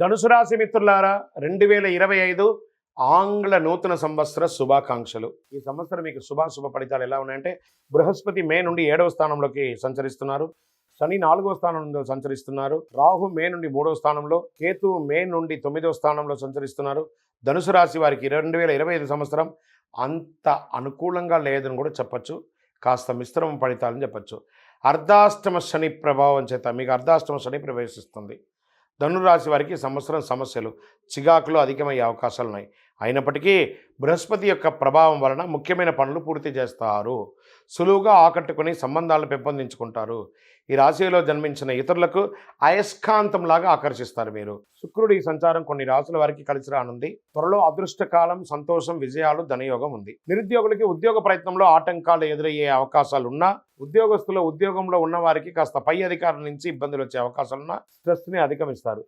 ధనుసు రాశి మిత్రులారా రెండు వేల ఇరవై ఐదు ఆంగ్ల నూతన సంవత్సర శుభాకాంక్షలు. ఈ సంవత్సరం మీకు శుభాశుభ ఫలితాలు ఎలా ఉన్నాయంటే బృహస్పతి మే నుండి ఏడవ స్థానంలోకి సంచరిస్తున్నారు. శని నాలుగో స్థానంలో సంచరిస్తున్నారు. రాహు మే నుండి మూడవ స్థానంలో కేతు మే నుండి తొమ్మిదవ స్థానంలో సంచరిస్తున్నారు. ధనుసు రాశి వారికి రెండు వేల ఇరవై ఐదు సంవత్సరం అంత అనుకూలంగా లేదని కూడా చెప్పచ్చు. కాస్త మిశ్రమ ఫలితాలని చెప్పచ్చు. అర్ధాష్టమ శని ప్రభావం చేత మీకు అర్ధాష్టమ శని ప్రవేశిస్తుంది. ధనురాశి వారికి సంవత్సరం సమస్యలు చిగాకులో అధికమయ్యే అవకాశాలు ఉన్నాయి అయినప్పటికీ బృహస్పతి యొక్క ప్రభావం వలన ముఖ్యమైన పనులు పూర్తి చేస్తారు. సులువుగా ఆకట్టుకుని సంబంధాలను పెంపొందించుకుంటారు. ఈ రాశిలో జన్మించిన ఇతరులకు అయస్కాంతంలాగా ఆకర్షిస్తారు మీరు. శుక్రుడి ఈ సంచారం కొన్ని రాశుల వారికి కలిసి రానుంది. త్వరలో అదృష్టకాలం సంతోషం విజయాలు ధనయోగం ఉంది. నిరుద్యోగులకి ఉద్యోగ ప్రయత్నంలో ఆటంకాలు ఎదురయ్యే అవకాశాలు ఉన్నా ఉద్యోగస్తులు ఉద్యోగంలో ఉన్న వారికి కాస్త పై అధికారుల నుంచి ఇబ్బందులు వచ్చే అవకాశాలున్నా స్ట్రెస్ని అధిగమిస్తారు.